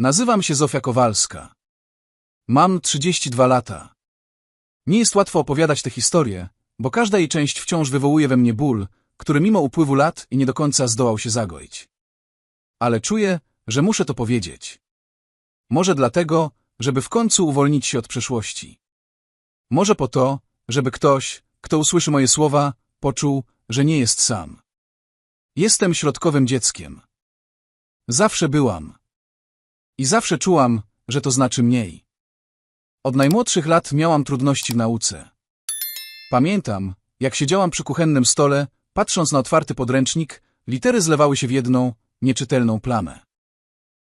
Nazywam się Zofia Kowalska. Mam 32 lata. Nie jest łatwo opowiadać tę historię, bo każda jej część wciąż wywołuje we mnie ból, który mimo upływu lat i nie do końca zdołał się zagoić. Ale czuję, że muszę to powiedzieć. Może dlatego, żeby w końcu uwolnić się od przeszłości. Może po to, żeby ktoś, kto usłyszy moje słowa, poczuł, że nie jest sam. Jestem środkowym dzieckiem. Zawsze byłam. I zawsze czułam, że to znaczy mniej. Od najmłodszych lat miałam trudności w nauce. Pamiętam, jak siedziałam przy kuchennym stole, patrząc na otwarty podręcznik, litery zlewały się w jedną, nieczytelną plamę.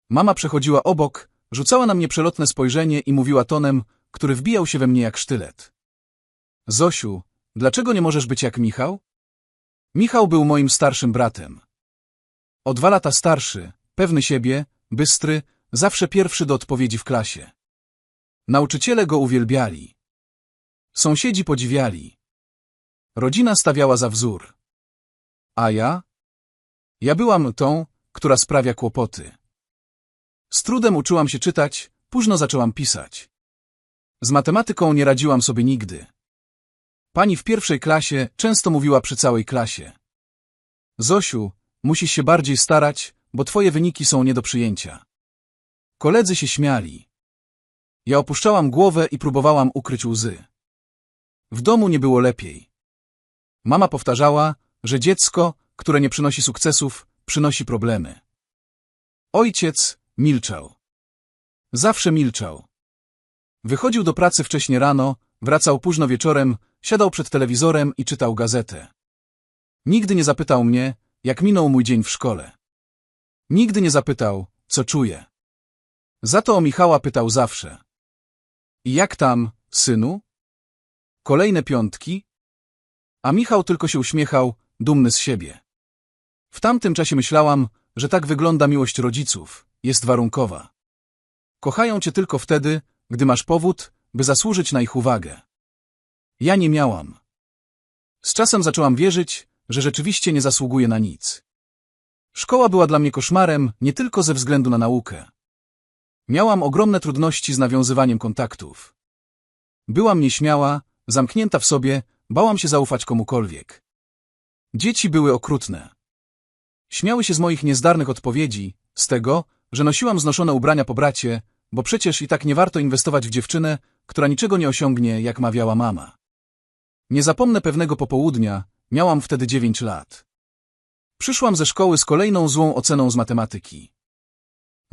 Mama przechodziła obok, rzucała na mnie przelotne spojrzenie i mówiła tonem, który wbijał się we mnie jak sztylet. Zosiu, dlaczego nie możesz być jak Michał? Michał był moim starszym bratem. O dwa lata starszy, pewny siebie, bystry, zawsze pierwszy do odpowiedzi w klasie. Nauczyciele go uwielbiali. Sąsiedzi podziwiali. Rodzina stawiała za wzór. A ja? Ja byłam tą, która sprawia kłopoty. Z trudem uczyłam się czytać, późno zaczęłam pisać. Z matematyką nie radziłam sobie nigdy. Pani w pierwszej klasie często mówiła przy całej klasie. Zosiu, musisz się bardziej starać, bo twoje wyniki są nie do przyjęcia. Koledzy się śmiali. Ja opuszczałam głowę i próbowałam ukryć łzy. W domu nie było lepiej. Mama powtarzała, że dziecko, które nie przynosi sukcesów, przynosi problemy. Ojciec milczał. Zawsze milczał. Wychodził do pracy wcześnie rano, wracał późno wieczorem, siadał przed telewizorem i czytał gazetę. Nigdy nie zapytał mnie, jak minął mój dzień w szkole. Nigdy nie zapytał, co czuję. Za to o Michała pytał zawsze. Jak tam, synu? Kolejne piątki? A Michał tylko się uśmiechał, dumny z siebie. W tamtym czasie myślałam, że tak wygląda miłość rodziców, jest warunkowa. Kochają cię tylko wtedy, gdy masz powód, by zasłużyć na ich uwagę. Ja nie miałam. Z czasem zaczęłam wierzyć, że rzeczywiście nie zasługuję na nic. Szkoła była dla mnie koszmarem nie tylko ze względu na naukę. Miałam ogromne trudności z nawiązywaniem kontaktów. Byłam nieśmiała, zamknięta w sobie, bałam się zaufać komukolwiek. Dzieci były okrutne. Śmiały się z moich niezdarnych odpowiedzi, z tego, że nosiłam znoszone ubrania po bracie, bo przecież i tak nie warto inwestować w dziewczynę, która niczego nie osiągnie, jak mawiała mama. Nie zapomnę pewnego popołudnia, miałam wtedy dziewięć lat. Przyszłam ze szkoły z kolejną złą oceną z matematyki.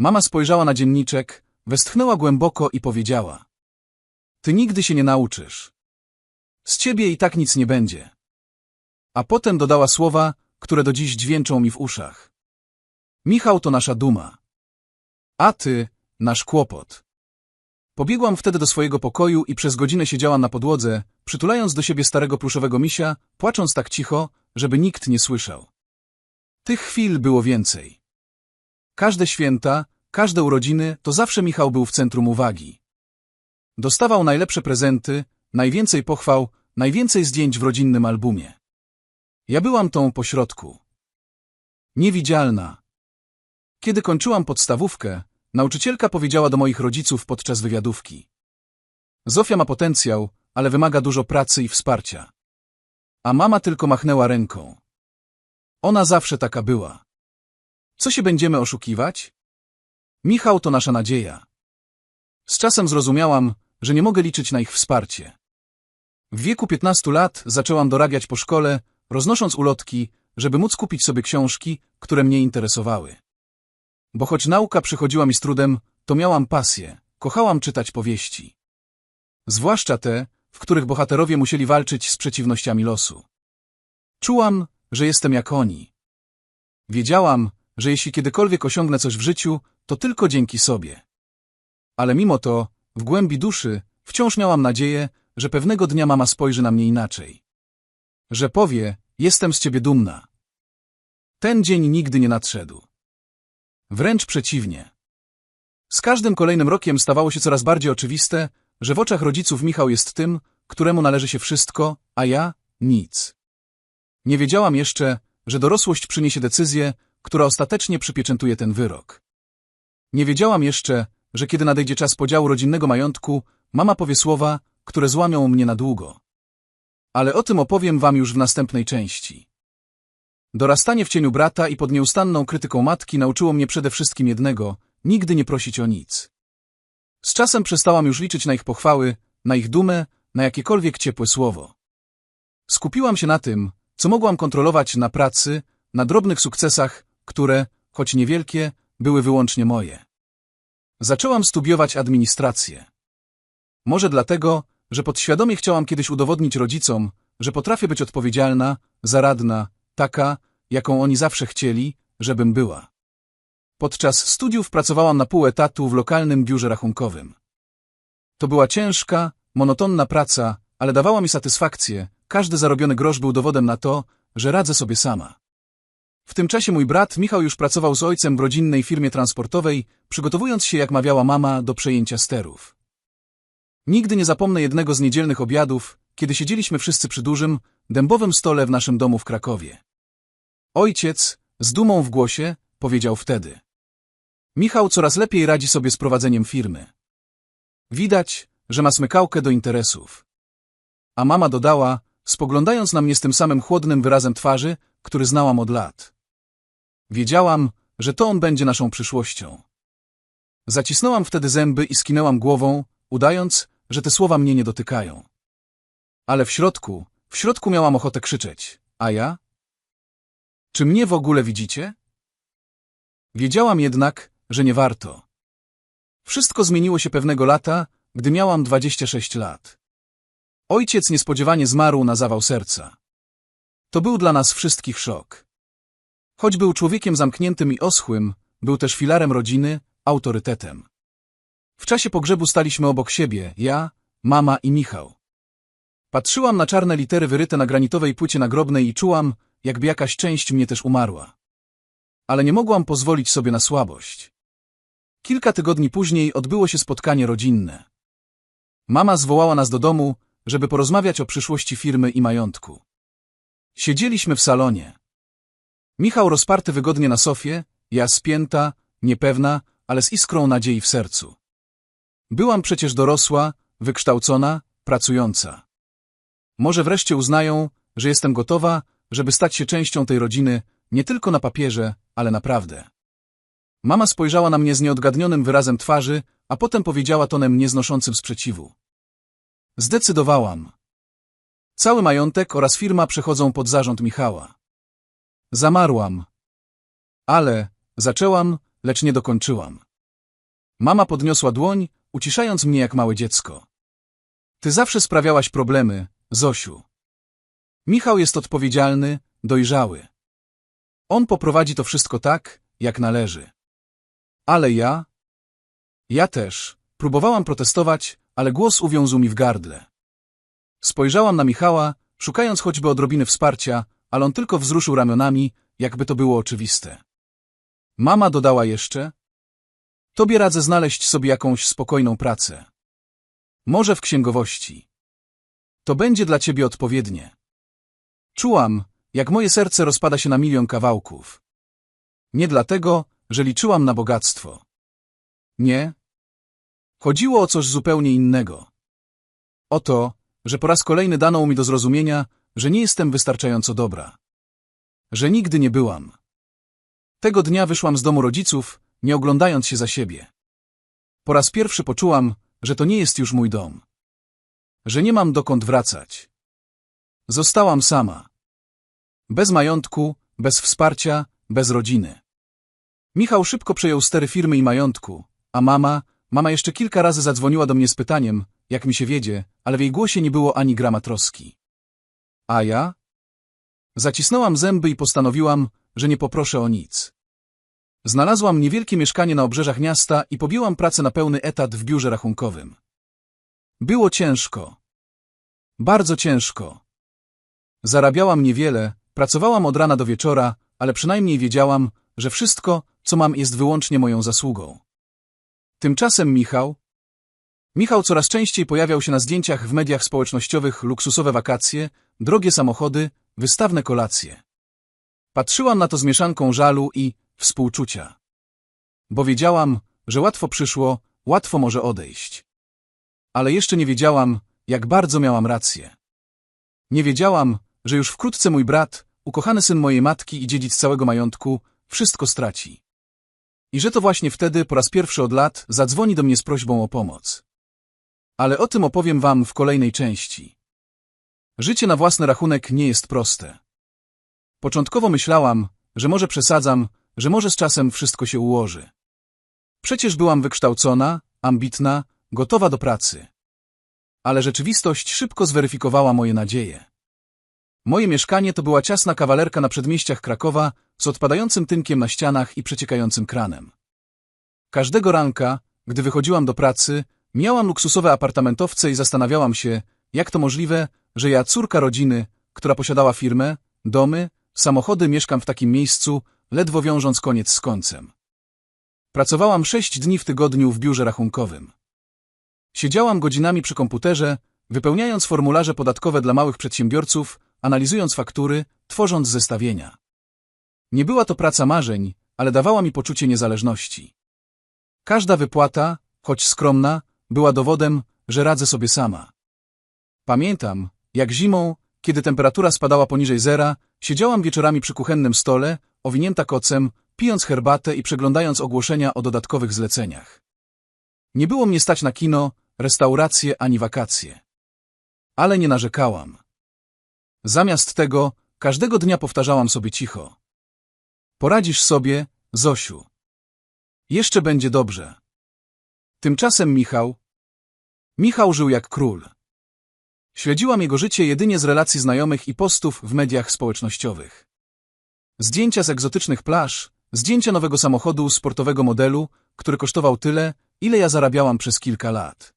Mama spojrzała na dzienniczek, westchnęła głęboko i powiedziała. Ty nigdy się nie nauczysz. Z ciebie i tak nic nie będzie. A potem dodała słowa, które do dziś dźwięczą mi w uszach. Michał to nasza duma. A ty, nasz kłopot. Pobiegłam wtedy do swojego pokoju i przez godzinę siedziałam na podłodze, przytulając do siebie starego pluszowego misia, płacząc tak cicho, żeby nikt nie słyszał. Tych chwil było więcej. Każde święta, każde urodziny, to zawsze Michał był w centrum uwagi. Dostawał najlepsze prezenty, najwięcej pochwał, najwięcej zdjęć w rodzinnym albumie. Ja byłam tą pośrodku. Niewidzialna. Kiedy kończyłam podstawówkę, nauczycielka powiedziała do moich rodziców podczas wywiadówki. Zofia ma potencjał, ale wymaga dużo pracy i wsparcia. A mama tylko machnęła ręką. Ona zawsze taka była. Co się będziemy oszukiwać? Michał to nasza nadzieja. Z czasem zrozumiałam, że nie mogę liczyć na ich wsparcie. W wieku 15 lat zaczęłam dorabiać po szkole, roznosząc ulotki, żeby móc kupić sobie książki, które mnie interesowały. Bo choć nauka przychodziła mi z trudem, to miałam pasję, kochałam czytać powieści. Zwłaszcza te, w których bohaterowie musieli walczyć z przeciwnościami losu. Czułam, że jestem jak oni. Wiedziałam, że jeśli kiedykolwiek osiągnę coś w życiu, to tylko dzięki sobie. Ale mimo to, w głębi duszy, wciąż miałam nadzieję, że pewnego dnia mama spojrzy na mnie inaczej. Że powie, jestem z ciebie dumna. Ten dzień nigdy nie nadszedł. Wręcz przeciwnie. Z każdym kolejnym rokiem stawało się coraz bardziej oczywiste, że w oczach rodziców Michał jest tym, któremu należy się wszystko, a ja nic. Nie wiedziałam jeszcze, że dorosłość przyniesie decyzję, która ostatecznie przypieczętuje ten wyrok. Nie wiedziałam jeszcze, że kiedy nadejdzie czas podziału rodzinnego majątku, mama powie słowa, które złamią mnie na długo. Ale o tym opowiem wam już w następnej części. Dorastanie w cieniu brata i pod nieustanną krytyką matki nauczyło mnie przede wszystkim jednego – nigdy nie prosić o nic. Z czasem przestałam już liczyć na ich pochwały, na ich dumę, na jakiekolwiek ciepłe słowo. Skupiłam się na tym, co mogłam kontrolować na pracy, na drobnych sukcesach, które, choć niewielkie, były wyłącznie moje. Zaczęłam studiować administrację. Może dlatego, że podświadomie chciałam kiedyś udowodnić rodzicom, że potrafię być odpowiedzialna, zaradna, taka, jaką oni zawsze chcieli, żebym była. Podczas studiów pracowałam na pół etatu w lokalnym biurze rachunkowym. To była ciężka, monotonna praca, ale dawała mi satysfakcję. Każdy zarobiony grosz był dowodem na to, że radzę sobie sama. W tym czasie mój brat Michał już pracował z ojcem w rodzinnej firmie transportowej, przygotowując się, jak mawiała mama, do przejęcia sterów. Nigdy nie zapomnę jednego z niedzielnych obiadów, kiedy siedzieliśmy wszyscy przy dużym, dębowym stole w naszym domu w Krakowie. Ojciec, z dumą w głosie, powiedział wtedy. Michał coraz lepiej radzi sobie z prowadzeniem firmy. Widać, że ma smykałkę do interesów. A mama dodała, spoglądając na mnie z tym samym chłodnym wyrazem twarzy, który znałam od lat. Wiedziałam, że to on będzie naszą przyszłością. Zacisnęłam wtedy zęby i skinęłam głową, udając, że te słowa mnie nie dotykają. Ale w środku, w środku miałam ochotę krzyczeć. A ja? Czy mnie w ogóle widzicie? Wiedziałam jednak, że nie warto. Wszystko zmieniło się pewnego lata, gdy miałam 26 lat. Ojciec niespodziewanie zmarł na zawał serca. To był dla nas wszystkich szok. Choć był człowiekiem zamkniętym i oschłym, był też filarem rodziny, autorytetem. W czasie pogrzebu staliśmy obok siebie, ja, mama i Michał. Patrzyłam na czarne litery wyryte na granitowej płycie nagrobnej i czułam, jakby jakaś część mnie też umarła. Ale nie mogłam pozwolić sobie na słabość. Kilka tygodni później odbyło się spotkanie rodzinne. Mama zwołała nas do domu, żeby porozmawiać o przyszłości firmy i majątku. Siedzieliśmy w salonie. Michał rozparty wygodnie na sofie, ja spięta, niepewna, ale z iskrą nadziei w sercu. Byłam przecież dorosła, wykształcona, pracująca. Może wreszcie uznają, że jestem gotowa, żeby stać się częścią tej rodziny, nie tylko na papierze, ale naprawdę. Mama spojrzała na mnie z nieodgadnionym wyrazem twarzy, a potem powiedziała tonem nieznoszącym sprzeciwu. Zdecydowałam. Cały majątek oraz firma przechodzą pod zarząd Michała. Zamarłam. Ale, zaczęłam, lecz nie dokończyłam. Mama podniosła dłoń, uciszając mnie jak małe dziecko. Ty zawsze sprawiałaś problemy, Zosiu. Michał jest odpowiedzialny, dojrzały. On poprowadzi to wszystko tak, jak należy. Ale ja? Ja też. Próbowałam protestować, ale głos uwiązł mi w gardle. Spojrzałam na Michała, szukając choćby odrobiny wsparcia, ale on tylko wzruszył ramionami, jakby to było oczywiste. Mama dodała jeszcze, Tobie radzę znaleźć sobie jakąś spokojną pracę. Może w księgowości. To będzie dla ciebie odpowiednie. Czułam, jak moje serce rozpada się na milion kawałków. Nie dlatego, że liczyłam na bogactwo. Nie. Chodziło o coś zupełnie innego. O to, że po raz kolejny dano mi do zrozumienia, że nie jestem wystarczająco dobra. Że nigdy nie byłam. Tego dnia wyszłam z domu rodziców, nie oglądając się za siebie. Po raz pierwszy poczułam, że to nie jest już mój dom. Że nie mam dokąd wracać. Zostałam sama. Bez majątku, bez wsparcia, bez rodziny. Michał szybko przejął stery firmy i majątku, a mama, mama jeszcze kilka razy zadzwoniła do mnie z pytaniem, jak mi się wiedzie, ale w jej głosie nie było ani grama troski. A ja? Zacisnęłam zęby i postanowiłam, że nie poproszę o nic. Znalazłam niewielkie mieszkanie na obrzeżach miasta i pobiłam pracę na pełny etat w biurze rachunkowym. Było ciężko. Bardzo ciężko. Zarabiałam niewiele, pracowałam od rana do wieczora, ale przynajmniej wiedziałam, że wszystko, co mam, jest wyłącznie moją zasługą. Tymczasem Michał... Michał coraz częściej pojawiał się na zdjęciach w mediach społecznościowych luksusowe wakacje, drogie samochody, wystawne kolacje. Patrzyłam na to z mieszanką żalu i współczucia. Bo wiedziałam, że łatwo przyszło, łatwo może odejść. Ale jeszcze nie wiedziałam, jak bardzo miałam rację. Nie wiedziałam, że już wkrótce mój brat, ukochany syn mojej matki i dziedzic całego majątku, wszystko straci. I że to właśnie wtedy, po raz pierwszy od lat, zadzwoni do mnie z prośbą o pomoc. Ale o tym opowiem wam w kolejnej części. Życie na własny rachunek nie jest proste. Początkowo myślałam, że może przesadzam, że może z czasem wszystko się ułoży. Przecież byłam wykształcona, ambitna, gotowa do pracy. Ale rzeczywistość szybko zweryfikowała moje nadzieje. Moje mieszkanie to była ciasna kawalerka na przedmieściach Krakowa z odpadającym tynkiem na ścianach i przeciekającym kranem. Każdego ranka, gdy wychodziłam do pracy, miałam luksusowe apartamentowce i zastanawiałam się, jak to możliwe, że ja, córka rodziny, która posiadała firmę, domy, samochody, mieszkam w takim miejscu, ledwo wiążąc koniec z końcem. Pracowałam sześć dni w tygodniu w biurze rachunkowym. Siedziałam godzinami przy komputerze, wypełniając formularze podatkowe dla małych przedsiębiorców, analizując faktury, tworząc zestawienia. Nie była to praca marzeń, ale dawała mi poczucie niezależności. Każda wypłata, choć skromna, była dowodem, że radzę sobie sama. Pamiętam, jak zimą, kiedy temperatura spadała poniżej zera, siedziałam wieczorami przy kuchennym stole, owinięta kocem, pijąc herbatę i przeglądając ogłoszenia o dodatkowych zleceniach. Nie było mnie stać na kino, restauracje ani wakacje. Ale nie narzekałam. Zamiast tego, każdego dnia powtarzałam sobie cicho. Poradzisz sobie, Zosiu. Jeszcze będzie dobrze. Tymczasem Michał... Michał żył jak król. Śledziłam jego życie jedynie z relacji znajomych i postów w mediach społecznościowych. Zdjęcia z egzotycznych plaż, zdjęcia nowego samochodu sportowego modelu, który kosztował tyle, ile ja zarabiałam przez kilka lat.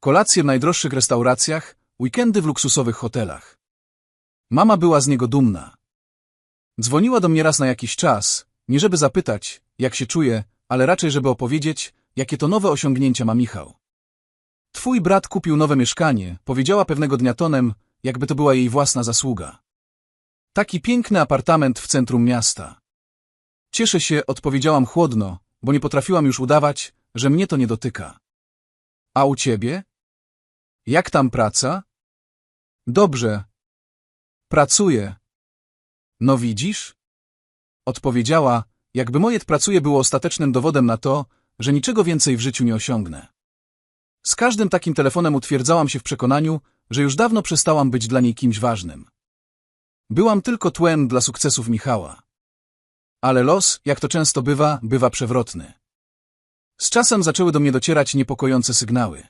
Kolacje w najdroższych restauracjach, weekendy w luksusowych hotelach. Mama była z niego dumna. Dzwoniła do mnie raz na jakiś czas, nie żeby zapytać, jak się czuje, ale raczej żeby opowiedzieć, jakie to nowe osiągnięcia ma Michał. Twój brat kupił nowe mieszkanie, powiedziała pewnego dnia tonem, jakby to była jej własna zasługa. Taki piękny apartament w centrum miasta. Cieszę się, odpowiedziałam chłodno, bo nie potrafiłam już udawać, że mnie to nie dotyka. A u ciebie? Jak tam praca? Dobrze. Pracuję. No widzisz? Odpowiedziała, jakby moje pracuje było ostatecznym dowodem na to, że niczego więcej w życiu nie osiągnę. Z każdym takim telefonem utwierdzałam się w przekonaniu, że już dawno przestałam być dla niej kimś ważnym. Byłam tylko tłem dla sukcesów Michała. Ale los, jak to często bywa, bywa przewrotny. Z czasem zaczęły do mnie docierać niepokojące sygnały.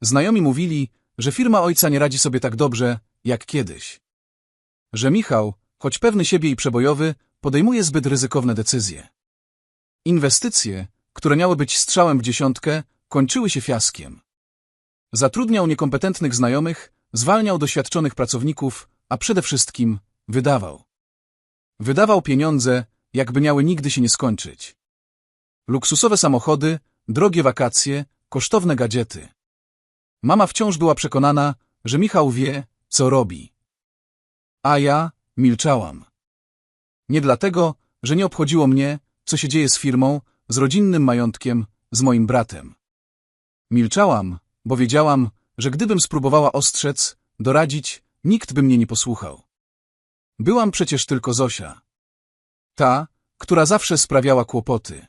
Znajomi mówili, że firma ojca nie radzi sobie tak dobrze, jak kiedyś. Że Michał, choć pewny siebie i przebojowy, podejmuje zbyt ryzykowne decyzje. Inwestycje, które miały być strzałem w dziesiątkę, kończyły się fiaskiem. Zatrudniał niekompetentnych znajomych, zwalniał doświadczonych pracowników, a przede wszystkim wydawał. Wydawał pieniądze, jakby miały nigdy się nie skończyć. Luksusowe samochody, drogie wakacje, kosztowne gadżety. Mama wciąż była przekonana, że Michał wie, co robi. A ja milczałam. Nie dlatego, że nie obchodziło mnie, co się dzieje z firmą, z rodzinnym majątkiem, z moim bratem. Milczałam, bo wiedziałam, że gdybym spróbowała ostrzec, doradzić, nikt by mnie nie posłuchał. Byłam przecież tylko Zosia. Ta, która zawsze sprawiała kłopoty.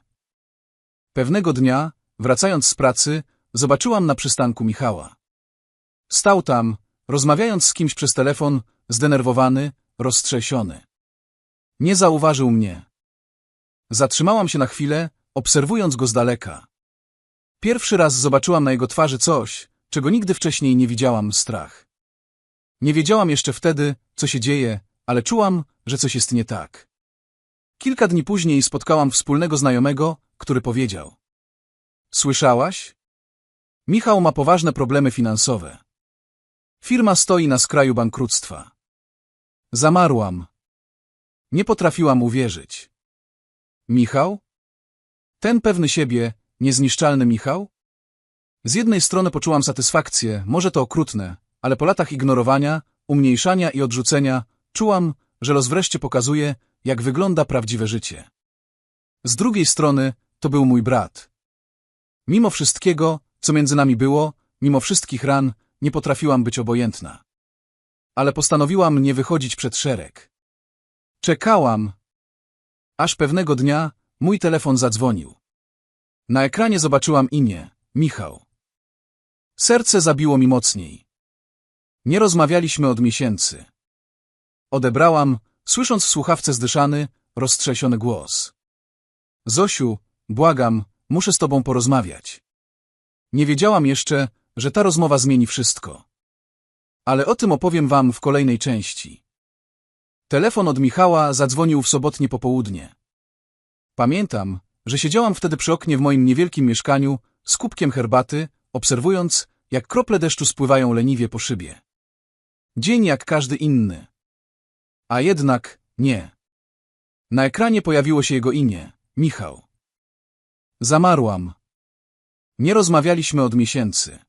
Pewnego dnia, wracając z pracy, zobaczyłam na przystanku Michała. Stał tam, rozmawiając z kimś przez telefon, zdenerwowany, roztrzęsiony. Nie zauważył mnie. Zatrzymałam się na chwilę, obserwując go z daleka. Pierwszy raz zobaczyłam na jego twarzy coś, czego nigdy wcześniej nie widziałam strach. Nie wiedziałam jeszcze wtedy, co się dzieje, ale czułam, że coś jest nie tak. Kilka dni później spotkałam wspólnego znajomego, który powiedział. Słyszałaś? Michał ma poważne problemy finansowe. Firma stoi na skraju bankructwa. Zamarłam. Nie potrafiłam uwierzyć. Michał? Ten pewny siebie, niezniszczalny Michał? Z jednej strony poczułam satysfakcję, może to okrutne, ale po latach ignorowania, umniejszania i odrzucenia czułam, że los wreszcie pokazuje, jak wygląda prawdziwe życie. Z drugiej strony to był mój brat. Mimo wszystkiego, co między nami było, mimo wszystkich ran, nie potrafiłam być obojętna. Ale postanowiłam nie wychodzić przed szereg. Czekałam, aż pewnego dnia mój telefon zadzwonił. Na ekranie zobaczyłam imię Michał. Serce zabiło mi mocniej. Nie rozmawialiśmy od miesięcy. Odebrałam, słysząc w słuchawce zdyszany, roztrzęsiony głos. Zosiu, błagam, muszę z tobą porozmawiać. Nie wiedziałam jeszcze, że ta rozmowa zmieni wszystko. Ale o tym opowiem wam w kolejnej części. Telefon od Michała zadzwonił w sobotnie popołudnie. Pamiętam, że siedziałam wtedy przy oknie w moim niewielkim mieszkaniu z kubkiem herbaty, obserwując, jak krople deszczu spływają leniwie po szybie. Dzień jak każdy inny. A jednak nie. Na ekranie pojawiło się jego imię, Michał. Zamarłam. Nie rozmawialiśmy od miesięcy.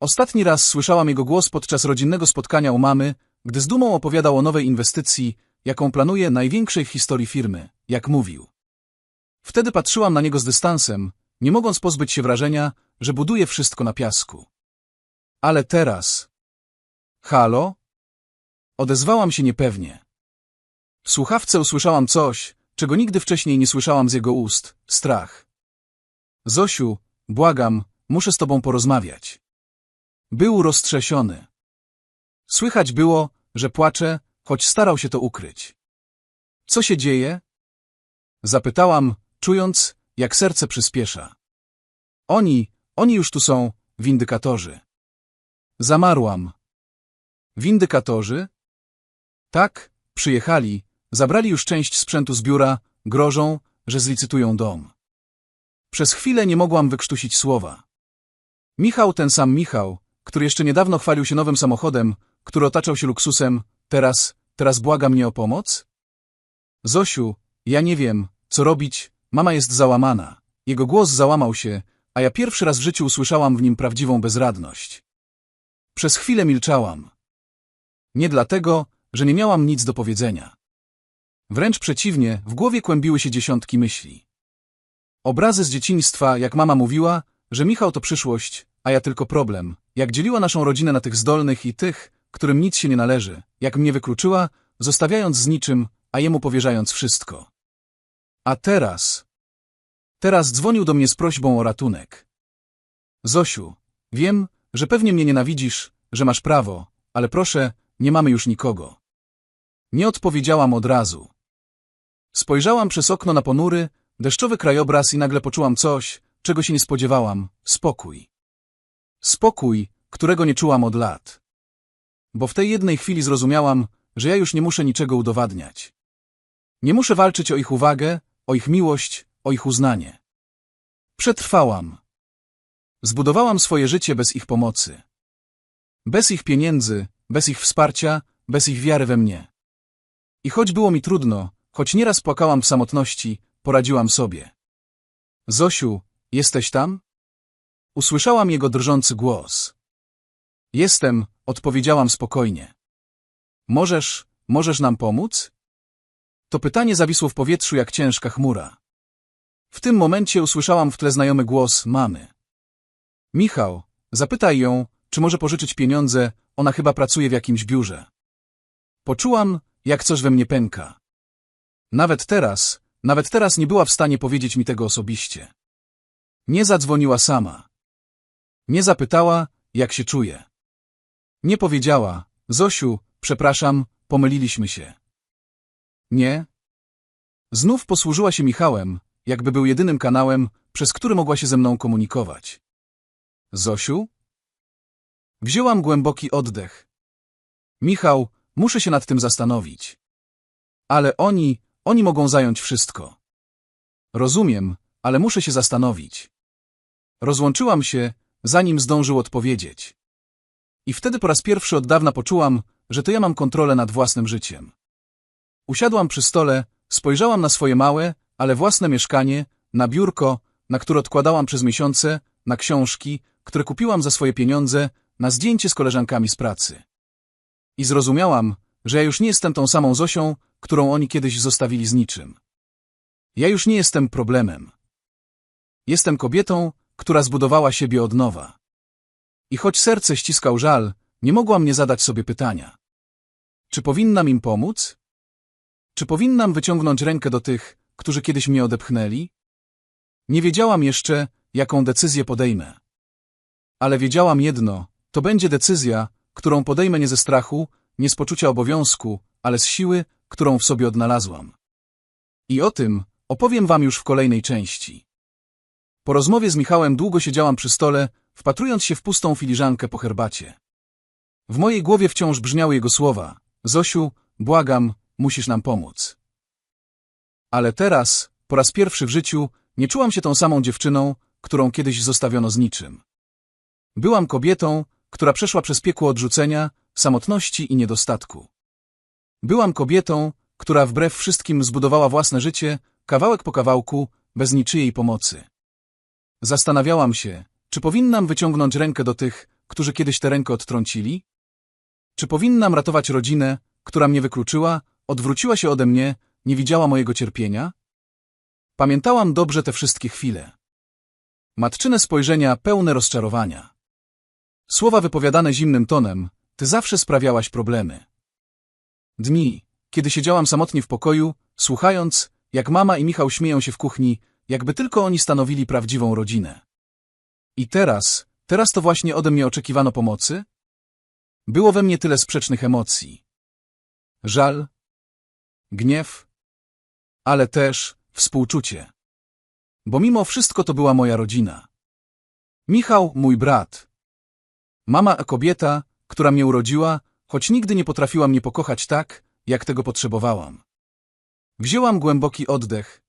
Ostatni raz słyszałam jego głos podczas rodzinnego spotkania u mamy, gdy z dumą opowiadał o nowej inwestycji, jaką planuje największej w historii firmy, jak mówił. Wtedy patrzyłam na niego z dystansem, nie mogąc pozbyć się wrażenia, że buduje wszystko na piasku. Ale teraz... Halo? Odezwałam się niepewnie. W słuchawce usłyszałam coś, czego nigdy wcześniej nie słyszałam z jego ust. Strach. Zosiu, błagam, muszę z tobą porozmawiać. Był roztrzesiony. Słychać było, że płacze, choć starał się to ukryć. Co się dzieje? Zapytałam, czując, jak serce przyspiesza. Oni, oni już tu są, windykatorzy. Zamarłam. Windykatorzy? Tak, przyjechali, zabrali już część sprzętu z biura, grożą, że zlicytują dom. Przez chwilę nie mogłam wykrztusić słowa. Michał ten sam Michał, który jeszcze niedawno chwalił się nowym samochodem, który otaczał się luksusem, teraz, teraz błaga mnie o pomoc? Zosiu, ja nie wiem, co robić, mama jest załamana. Jego głos załamał się, a ja pierwszy raz w życiu usłyszałam w nim prawdziwą bezradność. Przez chwilę milczałam. Nie dlatego, że nie miałam nic do powiedzenia. Wręcz przeciwnie, w głowie kłębiły się dziesiątki myśli. Obrazy z dzieciństwa, jak mama mówiła, że Michał to przyszłość, a ja tylko problem, jak dzieliła naszą rodzinę na tych zdolnych i tych, którym nic się nie należy, jak mnie wykluczyła, zostawiając z niczym, a jemu powierzając wszystko. A teraz... Teraz dzwonił do mnie z prośbą o ratunek. Zosiu, wiem, że pewnie mnie nienawidzisz, że masz prawo, ale proszę, nie mamy już nikogo. Nie odpowiedziałam od razu. Spojrzałam przez okno na ponury, deszczowy krajobraz i nagle poczułam coś, czego się nie spodziewałam. Spokój. Spokój, którego nie czułam od lat. Bo w tej jednej chwili zrozumiałam, że ja już nie muszę niczego udowadniać. Nie muszę walczyć o ich uwagę, o ich miłość, o ich uznanie. Przetrwałam. Zbudowałam swoje życie bez ich pomocy. Bez ich pieniędzy, bez ich wsparcia, bez ich wiary we mnie. I choć było mi trudno, choć nieraz płakałam w samotności, poradziłam sobie. Zosiu, jesteś tam? Usłyszałam jego drżący głos. Jestem, odpowiedziałam spokojnie. Możesz, możesz nam pomóc? To pytanie zawisło w powietrzu jak ciężka chmura. W tym momencie usłyszałam w tle znajomy głos mamy. Michał, zapytaj ją, czy może pożyczyć pieniądze, ona chyba pracuje w jakimś biurze. Poczułam, jak coś we mnie pęka. Nawet teraz, nawet teraz nie była w stanie powiedzieć mi tego osobiście. Nie zadzwoniła sama. Nie zapytała, jak się czuje. Nie powiedziała, Zosiu, przepraszam, pomyliliśmy się. Nie. Znów posłużyła się Michałem, jakby był jedynym kanałem, przez który mogła się ze mną komunikować. Zosiu? Wzięłam głęboki oddech. Michał, muszę się nad tym zastanowić. Ale oni, oni mogą zająć wszystko. Rozumiem, ale muszę się zastanowić. Rozłączyłam się, zanim zdążył odpowiedzieć. I wtedy po raz pierwszy od dawna poczułam, że to ja mam kontrolę nad własnym życiem. Usiadłam przy stole, spojrzałam na swoje małe, ale własne mieszkanie, na biurko, na które odkładałam przez miesiące, na książki, które kupiłam za swoje pieniądze, na zdjęcie z koleżankami z pracy. I zrozumiałam, że ja już nie jestem tą samą Zosią, którą oni kiedyś zostawili z niczym. Ja już nie jestem problemem. Jestem kobietą, która zbudowała siebie od nowa. I choć serce ściskał żal, nie mogłam nie zadać sobie pytania. Czy powinnam im pomóc? Czy powinnam wyciągnąć rękę do tych, którzy kiedyś mnie odepchnęli? Nie wiedziałam jeszcze, jaką decyzję podejmę. Ale wiedziałam jedno, to będzie decyzja, którą podejmę nie ze strachu, nie z poczucia obowiązku, ale z siły, którą w sobie odnalazłam. I o tym opowiem wam już w kolejnej części. Po rozmowie z Michałem długo siedziałam przy stole, wpatrując się w pustą filiżankę po herbacie. W mojej głowie wciąż brzmiały jego słowa. Zosiu, błagam, musisz nam pomóc. Ale teraz, po raz pierwszy w życiu, nie czułam się tą samą dziewczyną, którą kiedyś zostawiono z niczym. Byłam kobietą, która przeszła przez piekło odrzucenia, samotności i niedostatku. Byłam kobietą, która wbrew wszystkim zbudowała własne życie, kawałek po kawałku, bez niczyjej pomocy. Zastanawiałam się, czy powinnam wyciągnąć rękę do tych, którzy kiedyś tę rękę odtrącili? Czy powinnam ratować rodzinę, która mnie wykluczyła, odwróciła się ode mnie, nie widziała mojego cierpienia? Pamiętałam dobrze te wszystkie chwile. Matczyne spojrzenia pełne rozczarowania. Słowa wypowiadane zimnym tonem, ty zawsze sprawiałaś problemy. Dni, kiedy siedziałam samotnie w pokoju, słuchając, jak mama i Michał śmieją się w kuchni, jakby tylko oni stanowili prawdziwą rodzinę. I teraz, teraz to właśnie ode mnie oczekiwano pomocy? Było we mnie tyle sprzecznych emocji. Żal, gniew, ale też współczucie. Bo mimo wszystko to była moja rodzina. Michał, mój brat. Mama, kobieta, która mnie urodziła, choć nigdy nie potrafiła mnie pokochać tak, jak tego potrzebowałam. Wzięłam głęboki oddech.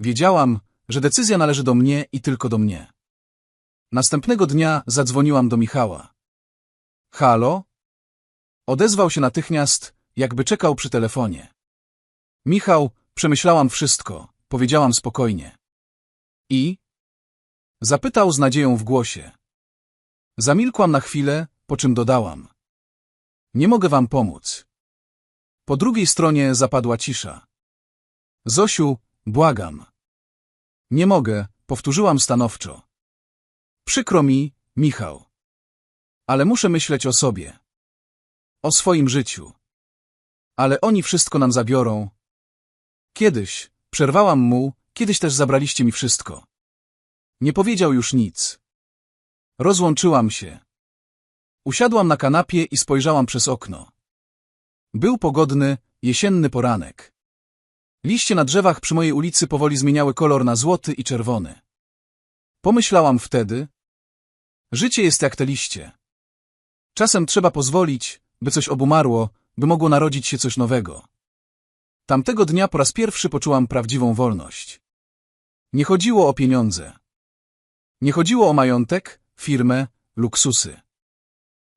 Wiedziałam, że decyzja należy do mnie i tylko do mnie. Następnego dnia zadzwoniłam do Michała. Halo? Odezwał się natychmiast, jakby czekał przy telefonie. Michał, przemyślałam wszystko, powiedziałam spokojnie. I? Zapytał z nadzieją w głosie. Zamilkłam na chwilę, po czym dodałam. Nie mogę wam pomóc. Po drugiej stronie zapadła cisza. Zosiu, błagam. Nie mogę, powtórzyłam stanowczo. Przykro mi, Michał. Ale muszę myśleć o sobie. O swoim życiu. Ale oni wszystko nam zabiorą. Kiedyś, przerwałam mu, kiedyś też zabraliście mi wszystko. Nie powiedział już nic. Rozłączyłam się. Usiadłam na kanapie i spojrzałam przez okno. Był pogodny, jesienny poranek. Liście na drzewach przy mojej ulicy powoli zmieniały kolor na złoty i czerwony. Pomyślałam wtedy, życie jest jak te liście. Czasem trzeba pozwolić, by coś obumarło, by mogło narodzić się coś nowego. Tamtego dnia po raz pierwszy poczułam prawdziwą wolność. Nie chodziło o pieniądze. Nie chodziło o majątek, firmę, luksusy.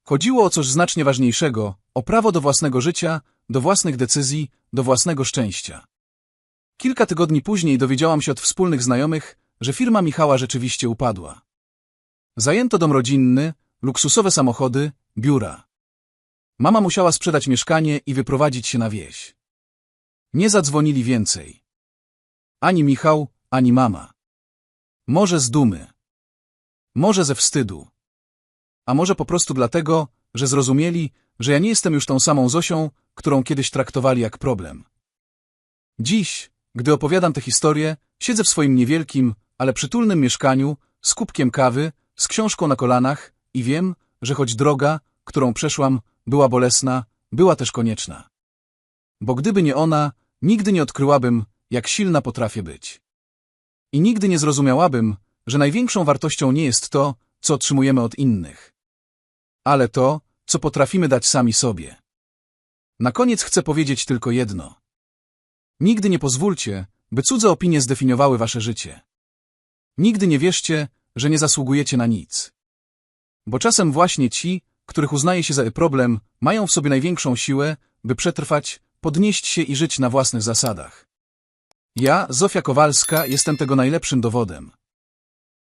Chodziło o coś znacznie ważniejszego, o prawo do własnego życia, do własnych decyzji, do własnego szczęścia. Kilka tygodni później dowiedziałam się od wspólnych znajomych, że firma Michała rzeczywiście upadła. Zajęto dom rodzinny, luksusowe samochody, biura. Mama musiała sprzedać mieszkanie i wyprowadzić się na wieś. Nie zadzwonili więcej. Ani Michał, ani mama. Może z dumy. Może ze wstydu. A może po prostu dlatego, że zrozumieli, że ja nie jestem już tą samą Zosią, którą kiedyś traktowali jak problem. Dziś, gdy opowiadam tę historię, siedzę w swoim niewielkim, ale przytulnym mieszkaniu, z kubkiem kawy, z książką na kolanach i wiem, że choć droga, którą przeszłam, była bolesna, była też konieczna. Bo gdyby nie ona, nigdy nie odkryłabym, jak silna potrafię być. I nigdy nie zrozumiałabym, że największą wartością nie jest to, co otrzymujemy od innych, ale to, co potrafimy dać sami sobie. Na koniec chcę powiedzieć tylko jedno. Nigdy nie pozwólcie, by cudze opinie zdefiniowały wasze życie. Nigdy nie wierzcie, że nie zasługujecie na nic. Bo czasem właśnie ci, których uznaje się za problem, mają w sobie największą siłę, by przetrwać, podnieść się i żyć na własnych zasadach. Ja, Zofia Kowalska, jestem tego najlepszym dowodem.